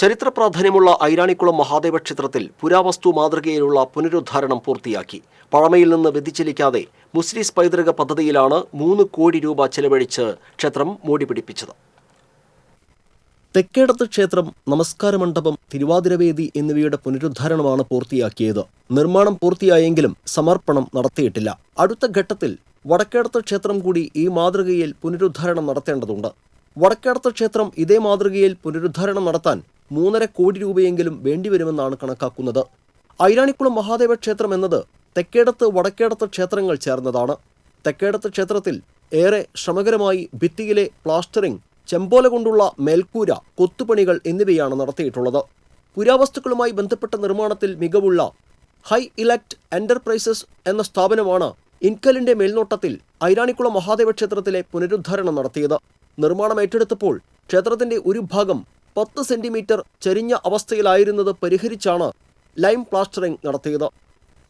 ചരിത്ര പ്രാധാന്യമുള്ള ഐരാണിക്കുളം മഹാദേവ ക്ഷേത്രത്തിൽ പുരാവസ്തു മാതൃകയിലുള്ള പുനരുദ്ധാരണം പൂർത്തിയാക്കി. പഴമയിൽ നിന്ന് വ്യതിചലിക്കാതെ മുസ്ലിസ് പൈതൃക പദ്ധതിയിലാണ് മൂന്ന് കോടി രൂപ ചെലവഴിച്ച് ക്ഷേത്രം മോടിപിടിപ്പിച്ചത്. തെക്കേടത്ത് ക്ഷേത്രം നമസ്കാര മണ്ഡപം തിരുവാതിരവേദി എന്നിവയുടെ പുനരുദ്ധാരണമാണ് പൂർത്തിയാക്കിയത്. നിർമ്മാണം പൂർത്തിയായെങ്കിലും സമർപ്പണം നടത്തിയിട്ടില്ല. അടുത്ത ഘട്ടത്തിൽ വടക്കേടത്ത് ക്ഷേത്രം കൂടി ഈ മാതൃകയിൽ പുനരുദ്ധാരണം നടത്തേണ്ടതുണ്ട്. വടക്കേടത്ത് ക്ഷേത്രം ഇതേ മാതൃകയിൽ പുനരുദ്ധാരണം നടത്താൻ മൂന്നര കോടി രൂപയെങ്കിലും വേണ്ടിവരുമെന്നാണ് കണക്കാക്കുന്നത്. ഐരാണിക്കുളം മഹാദേവ ക്ഷേത്രം എന്നത് തെക്കേടത്ത് വടക്കേടത്ത് ക്ഷേത്രങ്ങൾ ചേർന്നതാണ്. തെക്കേടത്ത് ക്ഷേത്രത്തിൽ ഏറെ ശ്രമകരമായി ഭിത്തിയിലെ പ്ലാസ്റ്ററിംഗ് ചെമ്പോല കൊണ്ടുള്ള മേൽക്കൂര കൊത്തുപണികൾ എന്നിവയാണ് നടത്തിയിട്ടുള്ളത്. പുരാവസ്തുക്കളുമായി ബന്ധപ്പെട്ട നിർമ്മാണത്തിൽ മികവുള്ള ഹൈ ഇലക്ട് എന്റർപ്രൈസസ് എന്ന സ്ഥാപനമാണ് ഇൻകലിന്റെ മേൽനോട്ടത്തിൽ ഐരാണിക്കുളം മഹാദേവ ക്ഷേത്രത്തിലെ പുനരുദ്ധാരണം നടത്തിയത്. നിർമ്മാണം ഏറ്റെടുത്തപ്പോൾ ക്ഷേത്രത്തിന്റെ ഒരു ഭാഗം പത്ത് സെന്റിമീറ്റർ ചെരിഞ്ഞ അവസ്ഥയിലായിരുന്നത് പരിഹരിച്ചാണ് ലൈം പ്ലാസ്റ്ററിംഗ് നടത്തിയത്.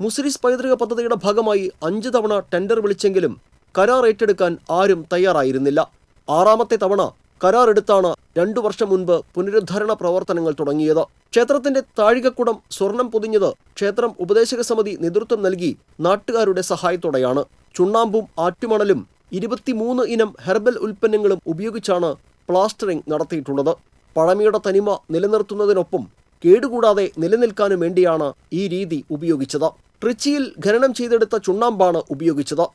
മുസ്ലിസ് പൈതൃക പദ്ധതിയുടെ ഭാഗമായി അഞ്ച് തവണ ടെൻഡർ വിളിച്ചെങ്കിലും കരാർ ഏറ്റെടുക്കാൻ ആരും തയ്യാറായിരുന്നില്ല. ആറാമത്തെ തവണ കരാർ എടുത്താണ് രണ്ടു വർഷം മുൻപ് പുനരുദ്ധാരണ പ്രവർത്തനങ്ങൾ തുടങ്ങിയത്. ക്ഷേത്രത്തിന്റെ താഴികക്കുടം സ്വർണം പൊതിഞ്ഞത് ക്ഷേത്രം ഉപദേശക സമിതി നേതൃത്വം നൽകി നാട്ടുകാരുടെ സഹായത്തോടെയാണ്. ചുണ്ണാമ്പും ആറ്റുമണലും ഇരുപത്തിമൂന്ന് ഇനം ഹെർബൽ ഉൽപ്പന്നങ്ങളും ഉപയോഗിച്ചാണ് പ്ലാസ്റ്ററിംഗ് നടത്തിയിട്ടുള്ളത്. പഴമയുടെ തനിമ നിലനിർത്തുന്നതിനൊപ്പം കേടുകൂടാതെ നിലനിൽക്കാനും വേണ്ടിയാണ് ഈ രീതി ഉപയോഗിച്ചത്. ട്രിച്ചിയിൽ ഖനനം ചെയ്തെടുത്ത ചുണ്ണാമ്പാണ് ഉപയോഗിച്ചത്.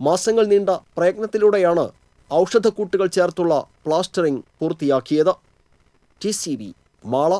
മാസങ്ങൾ നീണ്ട പ്രയത്നത്തിലൂടെയാണ് ഔഷധക്കൂട്ടുകൾ ചേർത്തുള്ള പ്ലാസ്റ്ററിംഗ് പൂർത്തിയാക്കിയത്. T C V Mala